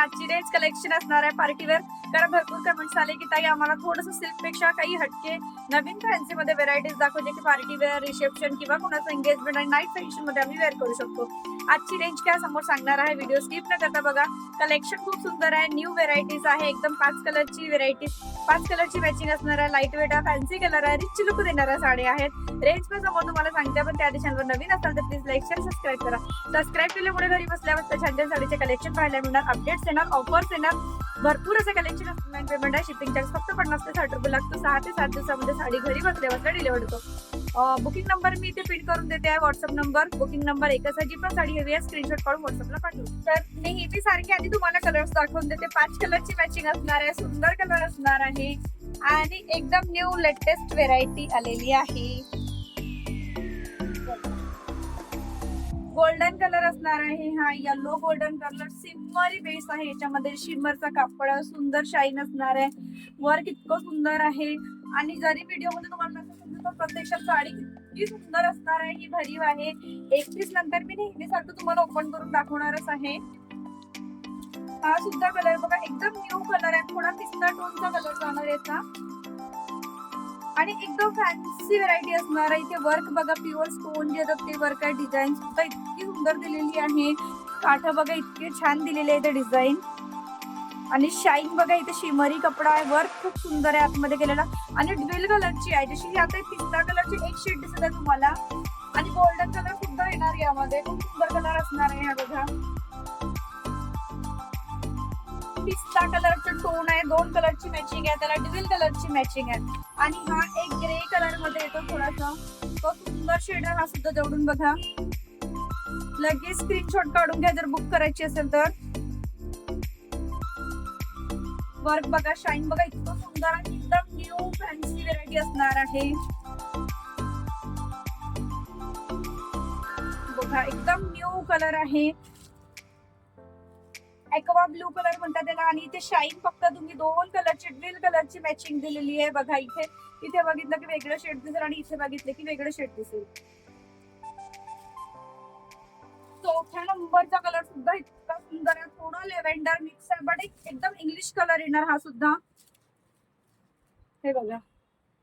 आजची range collection असणार आहे पार्टीवेअर. कारण भरपूर कमेंट्स आले की ताई आम्हाला थोडंसं सिल्कपेक्षा काही हटके नवीन फॅन्सी मध्ये व्हेरायटीज दाखवते की पार्टी वेअर रिसेप्शन किंवा कोणाचं एंगेजमेंट आणि नाईट फंक्शनमध्ये आम्ही वेअर करू शकतो. आजची रेंज काय समोर सांगणार आहे व्हिडिओ स्किप न करता बघा. कलेक्शन खूप सुंदर आहे न्यू व्हेरायटीज आहे एकदम पाच कलरची व्हेरायटीज पाच कलरची मॅचिंग असणार आहे. लाइट वेट आहे फॅन्सी कलर आहे रिच लुक देणाऱ्या साड्या आहेत. रेंज पण समोर तुम्हाला सांगते पण त्या दिशांवर नवीन असाल तर प्लीज लाईक शेअर सबस्क्राईब करा. सबस्क्राईब केल्यामुळे घरी बसल्यावर छान छान साडीचे कलेक्शन पाहायला मिळणार. अपडेट्स येणार ऑफर्स येणार. भरपूर असे कलेक्शन ऑनलाईन पेमेंट आहे शिपिंग चार्ज फक्त पन्नास ते साठ रुपये लागतो. सहा ते सात दिवसामध्ये साडी घरी बसल्या बसल्या डिलिव्हर होतो बुकिंग नंबर मी इथे पिन करून देते आहे व्हॉट्सअप नंबर बुकिंग नंबर एकच आहे जी पण साडी हवी आहे स्क्रीनशॉट काढून व्हॉट्सअपला पाठवू. तर नेहमी सारखी आधी तुम्हाला कलर्स दाखवून देते. पाच कलरची मॅचिंग असणार आहे सुंदर कलर असणार आहे. आणि एकदम न्यू लेटेस्ट व्हेरायटी आलेली आहे. गोल्डन कलर असणार आहे. हा yellow golden colour shimmery base आहे. याच्यामध्ये शिमरचा कापड सुंदर शाईन असणार आहे. वर्क इतकं सुंदर आहे. आणि जरी व्हिडिओमध्ये तुम्हाला नसेल प्रत्यक्षात साडी इतकी सुंदर असणार आहे. ही भरीव आहे. एक पीस नंतर मी नेहमीसारखं तुम्हाला ओपन करून दाखवणारच आहे. हा सुद्धा कलर बघा एकदम न्यू कलर आहे. थोडा पिस्ता टोनचा कलर जाणार याचा. आणि एकदम फॅन्सी व्हरायटी असणार आहे. इथे वर्क बघा प्युअर स्टोन जे येतात ते वर्क आहे. डिझाईन सुद्धा इतकी सुंदर दिलेली आहे. काठ बघा इतके छान दिलेले आहे ते डिझाईन आणि शाईन बघा इथे शिमरी कपडा आहे. वर्क खूप सुंदर आहे आतमध्ये केलेला. आणि ड्वेल कलरची आहे. जशी आता पिस्ता कलरची एक शेड दिसत आहे तुम्हाला. आणि गोल्डन कलर सुद्धा येणार यामध्ये. खूप सुंदर कलर असणार आहे हा बघा. पिस्ता कलरचा टोन आहे दोन कलरची मॅचिंग आहे त्याला डिझेल कलरची मॅचिंग आहे. आणि हा एक ग्रे कलरमध्ये येतो थोडासा. तो सुंदर शेड हा सुद्धा जवळून बघा. लगेच स्क्रीनशॉट काढून घ्या जर बुक करायची असेल तर. वर्क बघा शाईन बघा इतकं सुंदर आणि एकदम न्यू फॅन्सी व्हेरायटी असणार आहे. बघा एकदम न्यू कलर आहे. एक्वा ब्लू कलर म्हणतात त्याला. आणि इथे शाईन फक्त तुम्ही दोन कलरची ड्रिल कलरची मॅचिंग दिलेली आहे. बघा इथे. इथे बघितलं की वेगळं शेड दिसेल आणि इथे बघितलं की वेगळं शेड दिसेल. चौथ्या नंबरचा कलर सुद्धा इतका सुंदर आहे. थोडा लेव्हेंडर मिक्स आहे बट एकदम इंग्लिश कलर येणार हा सुद्धा. हे बघा.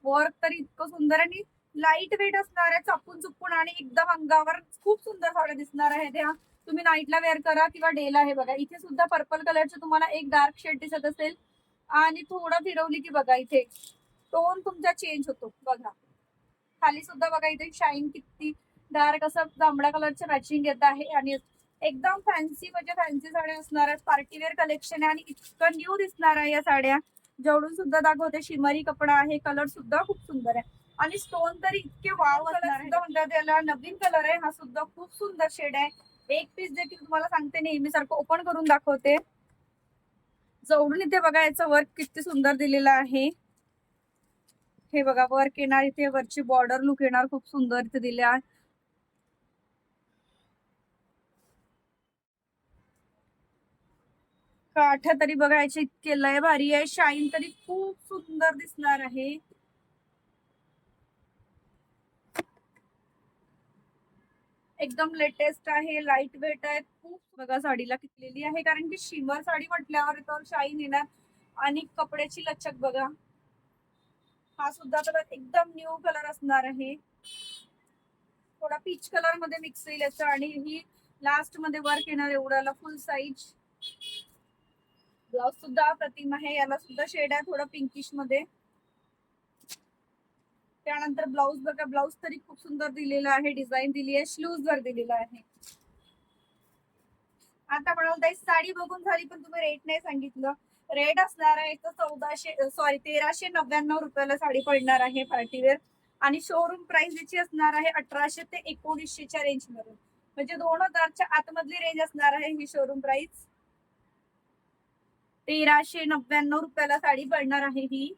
वर्क तर इतकं सुंदर आणि लाइट वेट असणार आहे चापून चुपून आणि एकदम अंगावर खूप सुंदर साड्या दिसणार आहे त्या तुम्ही नाईटला वेअर करा किंवा डेला हे बघा. इथे सुद्धा पर्पल कलरचे तुम्हाला एक डार्क शेड दिसत असेल. आणि थोडं फिरवली की बघा इथे. टोन तुमचा चेंज होतो. बघा. खाली सुद्धा बघा इथे शाईन किती डार्क असं जांभळ्या कलरचे मॅचिंग येत आहे. आणि एकदम फॅन्सी म्हणजे फॅन्सी साड्या असणार आहेत. पार्टीवेअर कलेक्शन आहे आणि इतकं न्यू दिसणार आहे या साड्या. जवळून सुद्धा दाखवते शिमरी कपडा आहे. कलर सुद्धा खूप सुंदर आहे. आणि स्टोन तरी इतके वाव असणार सुद्धा म्हणतात त्याला नवीन कलर आहे. हा सुद्धा खूप सुंदर शेड आहे. एक पीस देखील तुम्हाला सांगते नेहमी सारखं ओपन करून दाखवते. जवळून इथे बघा याचं वर्क किती सुंदर दिलेलं आहे. हे बघा वर्क येणार इथे वरची बॉर्डर लुक येणार खूप सुंदर इथे दिले आहे. काठ तरी बघायचे इतके लय भारी आहे. शाईन तरी खूप सुंदर दिसणार आहे. एकदम लेटेस्ट आहे लाइट वेट आहे खूप बघा साडीला कितलेली आहे. कारण की शिमर साडी म्हटल्यावर तर शाईन येणार. आणि कपड्याची लचक बघा. हा सुद्धा कलर एकदम न्यू कलर असणार आहे. थोडा पीच कलरमध्ये मिक्स येईल याचा. आणि ही लास्टमध्ये वर्क येणार एवढ्याला फुल साईज ब्लाउज सुद्धा प्रतिम आहे. याला सुद्धा शेड आहे थोडा पिंकिशमध्ये. त्यानंतर ब्लाउज बघा ब्लाउज तरी खूप सुंदर दिलेला आहे डिझाईन दिली आहे स्लूज वर दिलेला आहे. आता म्हणाल ताई साडी बघून झाली पण तुम्ही रेट नाही सांगितलं. रेट असणार आहे तर चौदाशे सॉरी तेराशे नव्याण्णव रुपयाला साडी पडणार आहे पार्टीवेअर आणि शोरूम प्राइस याची असणार आहे अठराशे ते एकोणीसशेच्या रेंजमध्ये म्हणजे दोन हजारच्या आतमधली रेंज असणार आहे ही शोरूम प्राइस तेराशे नव्याण्णव रुपयाला साडी पडणार आहे ही.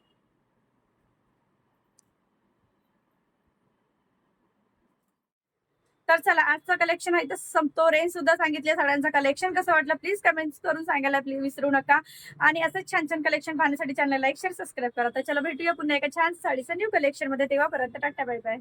तर चला आजचं कलेक्शन आहे तर संपतो. रेंज सुद्धा सांगितले साड्यांचं कलेक्शन कसं वाटलं? प्लीज कमेंट्स करून सांगायला प्लीज विसरू नका. आणि असंच छान छान कलेक्शन पाहण्यासाठी चॅनल लाईक शेअर सबस्क्राईब करा. तर चला भेटूया पुन्हा एका छान साडीचं न्यू कलेक्शनमध्ये. तेव्हापर्यंत टाटा बाय बाय